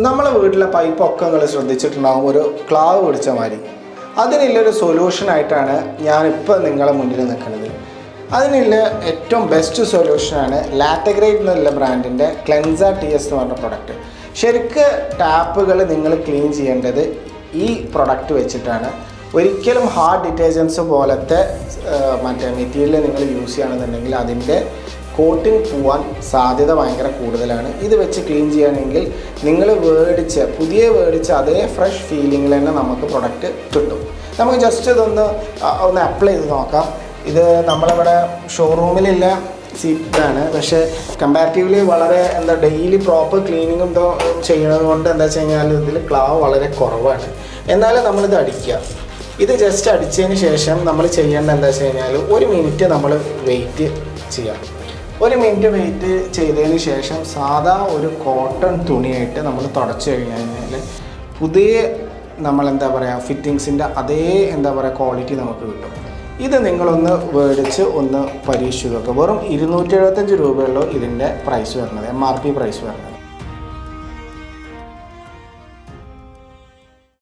നമ്മളെ വീട്ടിലെ പൈപ്പൊക്കെ നിങ്ങൾ ശ്രദ്ധിച്ചിട്ടുണ്ടാകും ഒരു ക്ലാവ് പിടിച്ച മാതിരി. അതിനുള്ളൊരു സൊല്യൂഷനായിട്ടാണ് ഞാനിപ്പോൾ നിങ്ങളെ മുന്നിൽ നിൽക്കുന്നത്. അതിനുള്ള ഏറ്റവും ബെസ്റ്റ് സൊല്യൂഷനാണ് ലാറ്റഗ്രേറ്റ് എന്നുള്ള ബ്രാൻഡിന്റെ ക്ലെൻസ ടി എസ് എന്ന് പറഞ്ഞ പ്രൊഡക്റ്റ് ശരിക്ക് ടാപ്പുകൾ നിങ്ങൾ ക്ലീൻ ചെയ്യേണ്ടത് ഈ പ്രൊഡക്റ്റ് വെച്ചിട്ടാണ്. ഒരിക്കലും ഹാർഡ് ഡിറ്റർജൻസ് പോലത്തെ മറ്റേ മെറ്റീരിയൽ നിങ്ങൾ യൂസ് ചെയ്യുകയാണെന്നുണ്ടെങ്കിൽ അതിന്റെ കോട്ടിങ് പോവാൻ സാധ്യത ഭയങ്കര കൂടുതലാണ്. ഇത് വെച്ച് ക്ലീൻ ചെയ്യണമെങ്കിൽ നിങ്ങൾ വേടിച്ച് പുതിയ വേടിച്ച് അതേ ഫ്രഷ് ഫീലിങ്ങിൽ തന്നെ നമുക്ക് പ്രൊഡക്റ്റ് കിട്ടും. നമുക്ക് ജസ്റ്റ് ഇതൊന്ന് ഒന്ന് അപ്ലൈ ചെയ്ത് നോക്കാം. ഇത് നമ്മളിവിടെ ഷോറൂമിലില്ല സീറ്റാണ് പക്ഷേ കമ്പാരിറ്റീവ്ലി വളരെ എന്താ ഡെയിലി പ്രോപ്പർ ക്ലീനിങ്ങും ഇതോ ചെയ്യുന്നത് കൊണ്ട് എന്താ വെച്ച് കഴിഞ്ഞാൽ ഇതിൽ ക്ലാവ് വളരെ കുറവാണ്. എന്നാലും നമ്മളിത് അടിക്കുക. ഇത് ജസ്റ്റ് അടിച്ചതിന് ശേഷം നമ്മൾ ചെയ്യേണ്ട എന്താ വെച്ച് കഴിഞ്ഞാൽ ഒരു മിനിറ്റ് നമ്മൾ വെയിറ്റ് ചെയ്യാം. ഒരു മിനിറ്റ് വെയിറ്റ് ചെയ്തതിന് ശേഷം സാധാ ഒരു കോട്ടൺ തുണിയായിട്ട് നമ്മൾ തുടച്ചു കഴിഞ്ഞു കഴിഞ്ഞാൽ പുതിയ നമ്മൾ എന്താ പറയുക ഫിറ്റിങ്സിന്റെ അതേ എന്താ പറയുക ക്വാളിറ്റി നമുക്ക് കിട്ടും. ഇത് നിങ്ങളൊന്ന് മേടിച്ച് ഒന്ന് പരീക്ഷിച്ച് നോക്കുക വെറും ഇരുന്നൂറ്റി എഴുപത്തഞ്ച് രൂപയുള്ളൂ ഇതിന്റെ പ്രൈസ് വരുന്നത് എം ആർ പി പ്രൈസ് വരുന്നത്.